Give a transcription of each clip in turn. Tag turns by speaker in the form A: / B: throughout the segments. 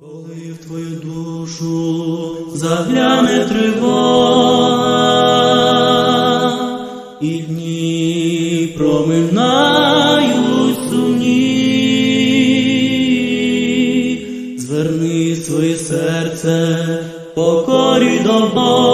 A: Коли в твою душу загляне тривога, і дні проминають сумні, зверни своє серце покорі до Бога,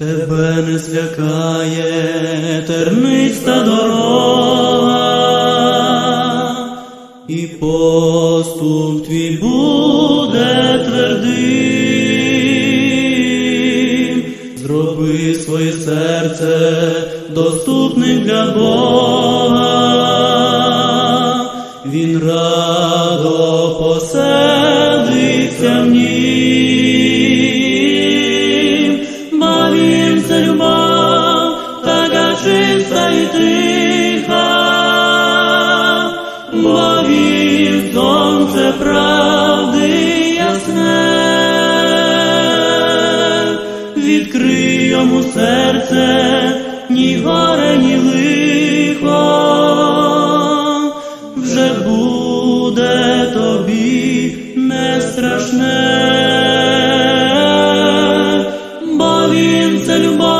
A: Тебе не злякає терниста дорога, і поступ твій буде твердим. Зроби своє серце доступним для Бога, відкрий йому серце, ні горе, ні лихо, вже буде тобі не страшне, бо він це любов,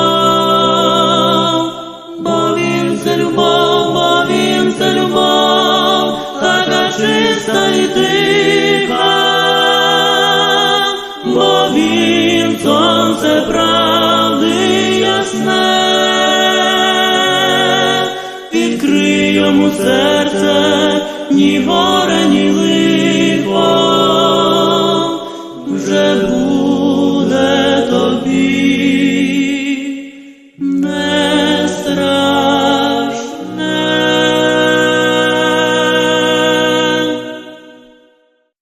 A: йому серце, ні горе, ні лихо, вже буде тобі не страшне.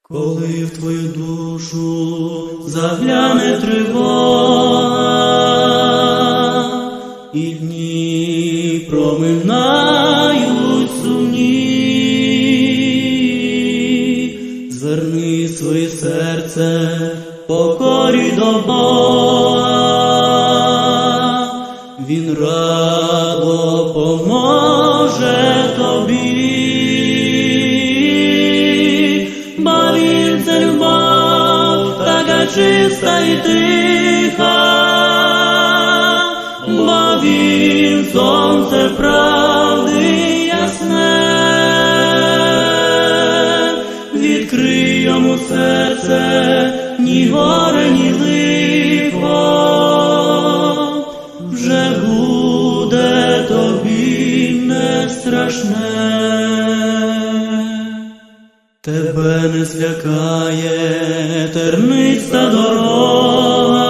A: Коли в твою душу загляне тривога, і дні проминають до Він радо поможе тобі. Бо він це любов, така чиста і тиха, бо він сонце правди ясне, відкрий йому серце, ні горе, ні лихо, страшне. Тебе не злякає терниста дорога,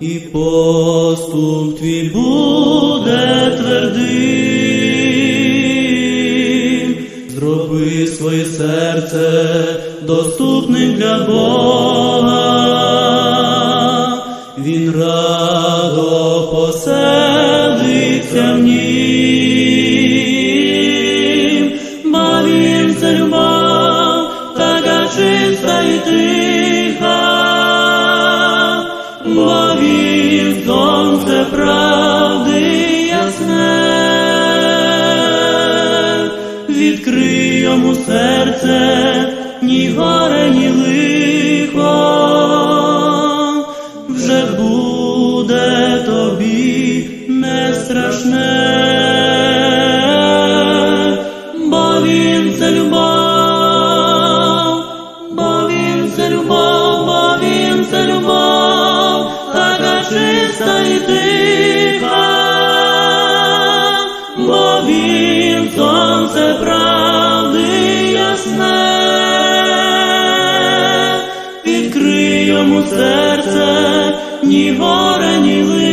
A: і поступ твій буде твердим. Зроби своє серце доступним для Бога, відкрий йому серце, ні горе, ні лихо, йому серце, ні горе, ні лихо.